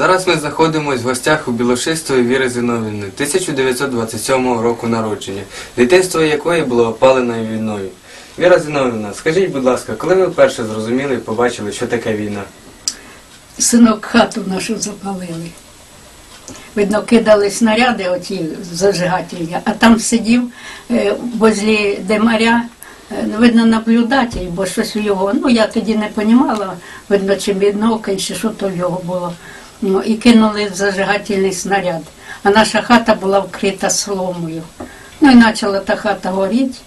Зараз ми знаходимося в гостях у Білошистої Віри Зиновівни 1927 року народження, дитинство якої було опаленою війною. Віра Зиновівна, скажіть, будь ласка, коли ви вперше зрозуміли і побачили, що таке війна? Синок хату нашу запалили. Видно, кидали снаряди оті зажигательні, а там сидів е, возле демаря, е, ну, видно, наблюдатель, бо щось у його, ну я тоді не розуміла, видно, чи біднокен, чи що то в його було. Ну, і кинули зажигательний снаряд. А наша хата була вкрита соломою. Ну і почала та хата горіти.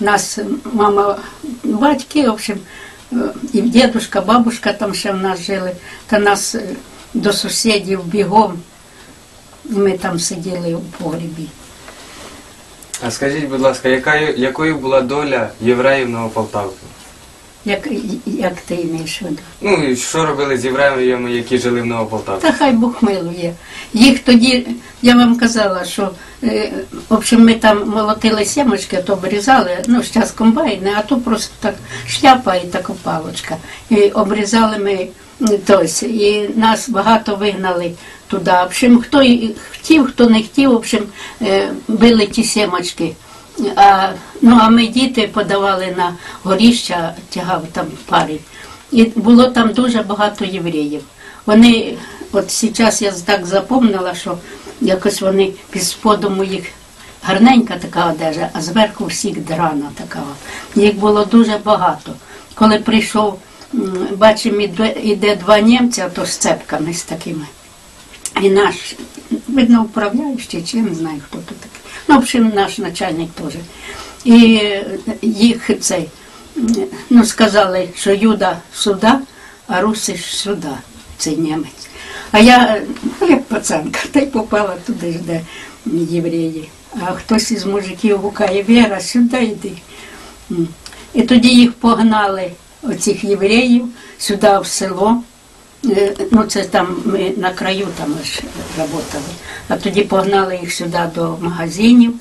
Нас мама, батьки, в общем, е, і дідушка, бабушка там ще в нас жили, та нас е, до сусідів бігом. Ми там сиділи у погрібі. А скажіть, будь ласка, яка, якою була доля євреїв Новополтавки? Як, як ти імеєш в виду? Ну і що робили з євреями, які жили в Новополтавці? Та хай Бог милує. Їх тоді, я вам казала, що е, в общем, ми там молотили сімочки, то обрізали, ну, зараз комбайни, а то просто так шляпа і така палочка. І обрізали ми тось, і нас багато вигнали туди. В общем, хто хотів, хто не хотів, в общем, е, били ті сімочки. А, ну, а ми діти подавали на горіща, тягав там парень. І було там дуже багато євреїв. Вони, от зараз я так запомнила, що якось вони під сподом у їх гарненька така одежа, а зверху всіх драна така. Їх було дуже багато. Коли прийшов, бачимо, іде, іде два німця, то з цепками з такими. І наш, видно, управляючий, чи я не знаю, хто тут такий. Ну, в общем, наш начальник теж. І їх цей, ну, сказали, що Юда сюди, а Русиш сюди, цей німець. А я, ну, як пацанка, та й попала туди, де євреї. А хтось із мужиків гукає, Віра, сюди йди. І тоді їх погнали, оцих євреїв, сюди в село. Е, Ну, це там ми на краю там ж працювали. А тоді погнали їх сюди до магазинів.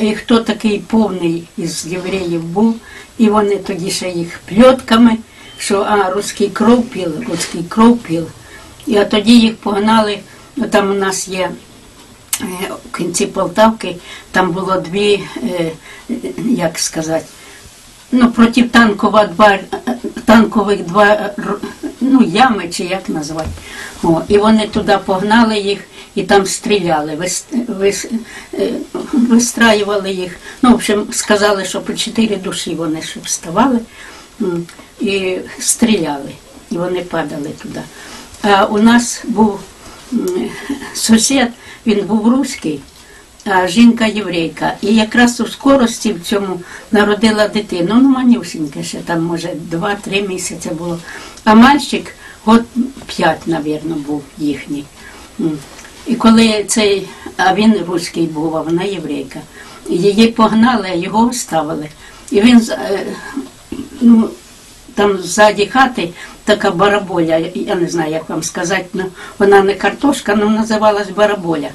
І хто такий повний із євреїв був, і вони тоді ще їх пльотками, що а, руський кров піл, руський кров піл. І от тоді їх погнали, ну, там у нас є е, в кінці Полтавки, там було дві, е, як сказати, ну, протитанкова два, танкових два ну, ями, чи як назвати. О, і вони туди погнали їх і там стріляли, вис, вис, е, вистраювали їх. Ну, в общем, сказали, що по чотири душі вони ще вставали і стріляли, і вони падали туди. А у нас був сусід, він був руський, а жінка єврейка. І якраз у скорості в цьому народила дитину. Ну, манюсіньке ще там, може, два-три місяці було. А мальчик год п'ять, напевно, був їхній. І коли цей, а він руський був, а вона єврейка, її погнали, його оставили. І він е, ну, там ззаді хати така бараболя, я не знаю, як вам сказати, ну, вона не картошка, але називалась бараболя.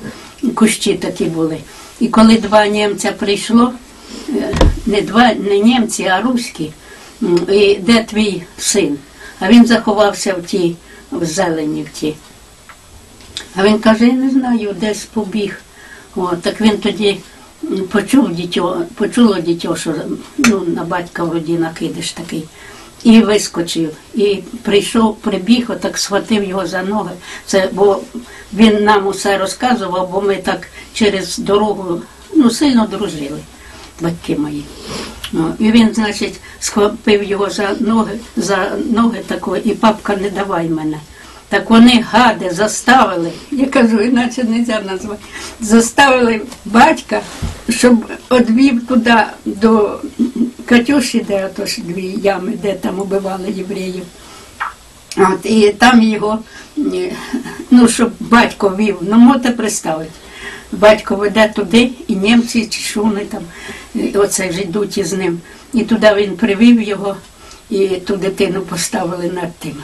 Кущі такі були. І коли два німця прийшло, е, не два, не німці, а руські, і де твій син? А він заховався в тій, в зелені в тій. А він каже, я не знаю, десь побіг. О, так він тоді почув дітьо, почуло дітьо, що ну, на батька вроді накидиш такий. І вискочив. І прийшов, прибіг, отак схватив його за ноги. Це, бо він нам усе розказував, бо ми так через дорогу ну, сильно дружили, батьки мої. Ну, і він, значить, схопив його за ноги, за ноги такої, і папка не давай мене. Так вони гади заставили, я кажу, іначе не можна назвати, заставили батька, щоб одвів туди до Катюші, де ото ж дві ями, де там убивали євреїв. От, і там його, ну, щоб батько вів, ну можете представити. Батько веде туди, і німці чи що вони там, оце ж йдуть із ним. І туди він привів його, і ту дитину поставили над тим.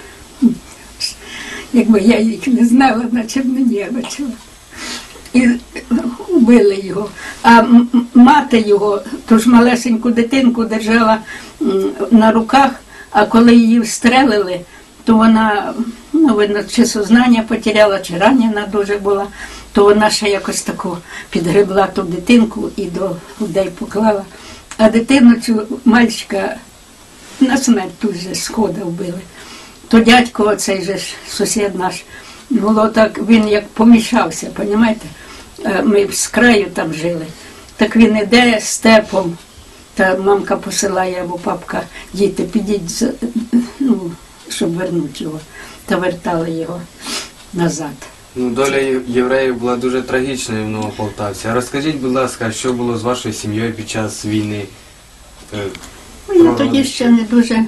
Якби я їх не знала, наче б мені бачила. І вбили його. А мати його, ту ж малесеньку дитинку держала на руках, а коли її встрелили, то вона ну, видно, чи сознання потеряла, чи ранена дуже була, то вона ще якось таку підгребла ту дитинку і до людей поклала. А дитину цю мальчика на смерть тут же схода вбили. То дядько, цей же ж сусід наш, було так, він як помішався, понімаєте? Е, Ми з краю там жили. Так він іде степом, та мамка посилає або папка, діти, підіть, ну, щоб вернути його. Та вертали його назад. Ну, доля євреїв була дуже трагічною в Новополтавці. Розкажіть, будь ласка, що було з вашою сім'єю під час війни? Е, Ну, я тоді ще не дуже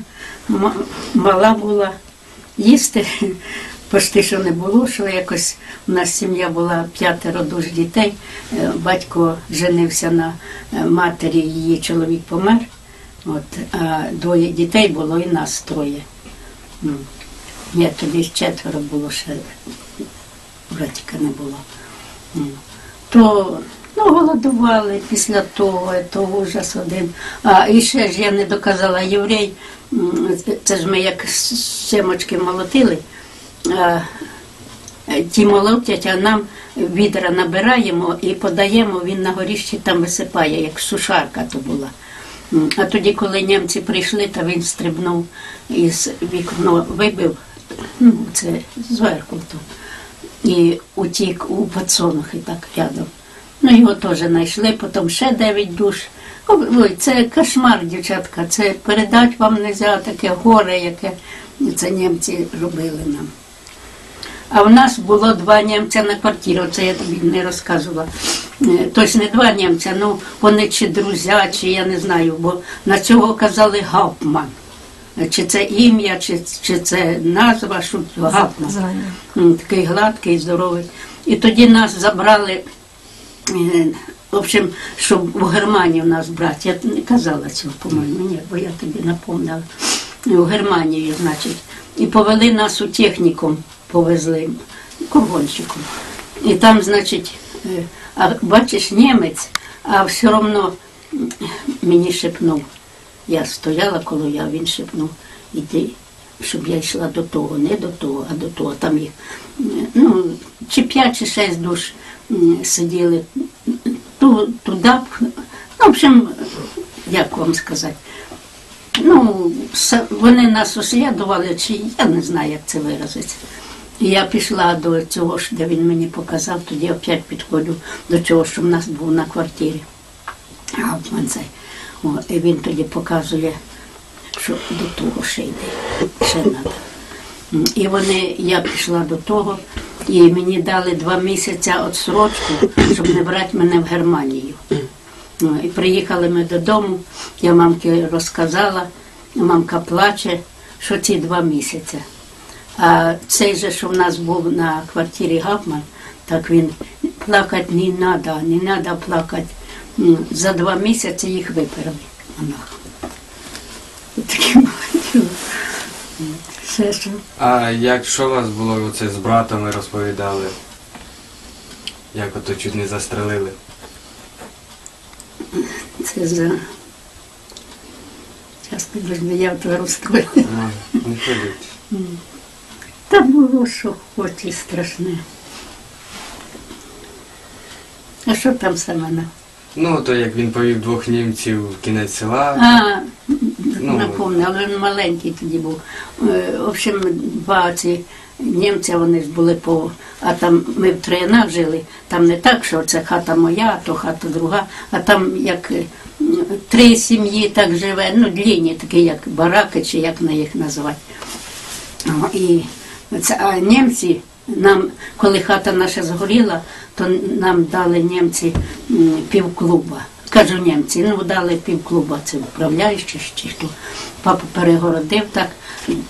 мала була. Їсти почти що не було, що якось у нас сім'я була п'ятеро душ дітей. Е, Батько женився на е, матері, її чоловік помер. От, а двоє дітей було і нас троє. Ну, Ні, тоді четверо було ще братіка не було. Ну, То ну, голодували після того, то ужас один. А і ще ж я не доказала єврей, це ж ми як семочки молотили. А, ті молотять, а нам відра набираємо і подаємо, він на горіщі там висипає, як сушарка то була. А тоді, коли німці прийшли, то він стрибнув із вікно вибив, ну, це зверху то і утік у подсолнухи так рядом. Ну, його теж знайшли, потім ще дев'ять душ. Ой, це кошмар, дівчатка, це передати вам не можна таке горе, яке це німці робили нам. А в нас було два німця на квартирі, це я тобі не розказувала. Е, не два німця, ну вони чи друзі, чи я не знаю, бо на цього казали Гауптман. Чи це ім'я, чи, чи це назва, що. Звання. Такий гладкий, здоровий. І тоді нас забрали, в общем, щоб в Германію нас брати. Я не казала цього, по-моєму, ні, бо я тобі напомнила. В Германію, значить. І повели нас у технікум, повезли коргонщиком. І там, значить, е, а бачиш, німець, а все одно мені шепнув. Я стояла коло я, він шепнув, іди, щоб я йшла до того, не до того, а до того. Там їх ну, чи п'ять, чи шість душ сиділи. Ту, туди, ну, в общем, як вам сказати. Ну, вони нас услідували, чи я не знаю, як це виразиться. Я пішла до цього, де він мені показав, тоді опять підходжу до цього, що в нас був на квартирі. О, і він тоді показує, що до того ще йде, ще треба. І вони, я пішла до того, і мені дали два місяці відсрочку, щоб не брати мене в Германію. Ну, і приїхали ми додому, я мамці розказала, мамка плаче, що ці два місяці. А цей же, що в нас був на квартирі Гавман, так він плакати не треба, не треба плакати. М, За два місяці їх виперли. Такі були. Все, що. А як що у вас було оце з братом, ви розповідали? Як ото чуть не застрелили? Це за. Зараз підожди, я в розстрою. Не ходіть. Та було, що хоч і страшне. А що там Семена? Ну, то як він повів двох німців в кінець села. А, Ну, але він маленький тоді був. В общем, два ці німці вони ж були по. А там ми в Троянах жили, там не так, що це хата моя, то хата друга, а там як е, три сім'ї так живе, ну, длінні, такі як бараки, чи як на їх називати. І це, а німці нам, коли хата наша згоріла, то нам дали німці півклуба. Кажу німці, ну дали півклуба, це управляючий чи хто. Папа перегородив так,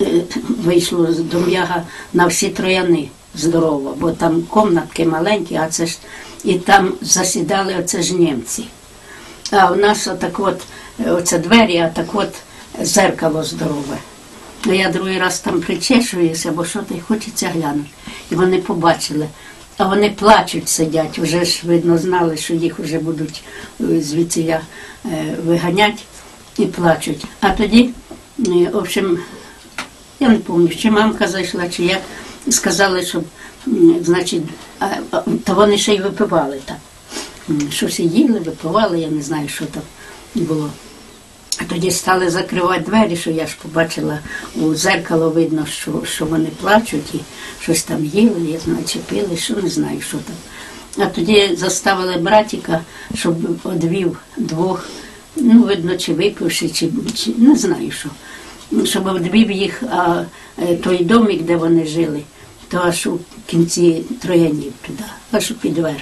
е, вийшло з дом'яга на всі трояни здорово, бо там комнатки маленькі, а це ж і там засідали оце ж німці. А у нас отак от, оце двері, а так от зеркало здорове. Ну, я другий раз там причешуюся, бо що й хочеться глянути. І вони побачили. А вони плачуть, сидять, вже ж видно знали, що їх вже будуть е, звідси е, виганять і плачуть. А тоді, е, в общем, я не пам'ятаю, чи мамка зайшла, чи як, сказали, щоб, значить, то вони ще й випивали там. Щось їли, випивали, я не знаю, що там було. Тоді стали закривати двері, що я ж побачила у зеркало видно, що, що вони плачуть і щось там їли, я знаю, чи пили, що не знаю, що там. А тоді заставили братіка, щоб одвів двох, ну, видно, чи випивши, чи, чи не знаю що. Щоб одвів їх, а е, той домик, де вони жили, то аж у кінці троянів туди, аж у підверх.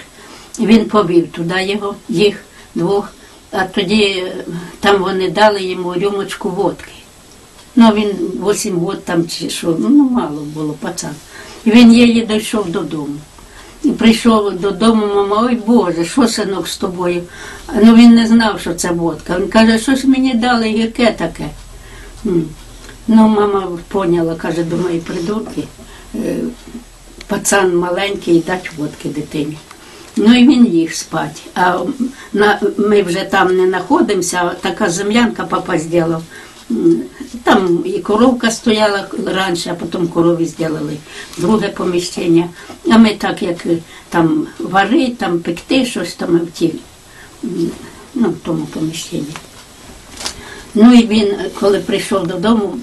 Він повів туди його, їх двох, а тоді е, там вони дали йому рюмочку водки. Ну, він 8 років там чи що, ну мало було пацан. І він її дійшов додому. І прийшов додому, мама, ой Боже, що синок з тобою? Ну він не знав, що це водка. Він каже, що ж мені дали гірке таке. Ну, мама поняла, каже, думаю, придурки. е, Пацан маленький, дать водки дитині. Ну і він ліг спати. А на, ми вже там не знаходимося, така землянка папа зробив. Там і коровка стояла раніше, а потім корові зробили друге поміщення. А ми так, як е, там варити, там пекти щось, то ми в ті, ну, в тому поміщенні. Ну і він, коли прийшов додому,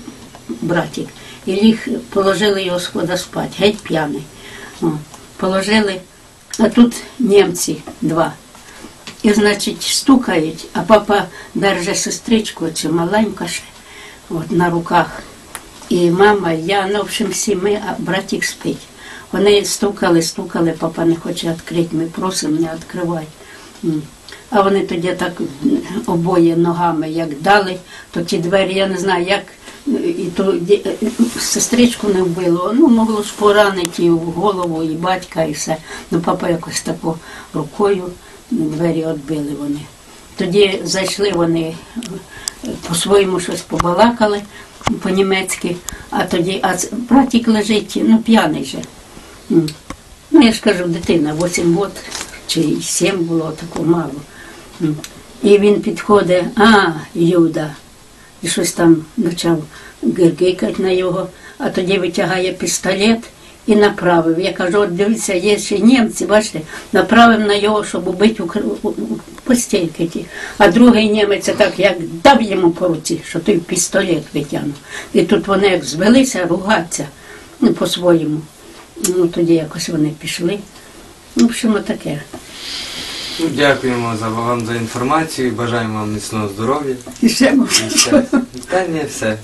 братик, і ліг, положили його схода спати, геть п'яний. Положили, а тут німці два. І, значить, стукають, а папа держить сестричку, чи маленька ще, от, на руках. І мама, я, ну, в общем, всі ми, а братик спить. Вони стукали, стукали, папа не хоче відкрити, ми просимо, не відкривай. А вони тоді так обоє ногами як дали, то ті двері, я не знаю, як і то е, сестричку не вбило. Ну, могло ж поранити і голову, і батька, і все. Ну, папа якось тако рукою двері відбили вони. Тоді зайшли вони е, по-своєму щось побалакали по-німецьки, а тоді, а братик лежить, ну п'яний же. Ну, я ж кажу, дитина, 8 років чи 7 було, тако мало. І він підходить, а, Юда, і щось там почав гиргикати на його, а тоді витягає пістолет і направив. Я кажу, от дивіться, є ще німці, бачите, направив на його, щоб убити постільки ті. А другий німець так як дав йому по руці, що той пістолет витягнув. І тут вони як звелися ругатися ну, по-своєму. Ну, тоді якось вони пішли. Ну, в общем, таке. Ну, Дякуємо за вам за інформацію, бажаємо вам міцного здоров'я. І ще І все. Та ні, все.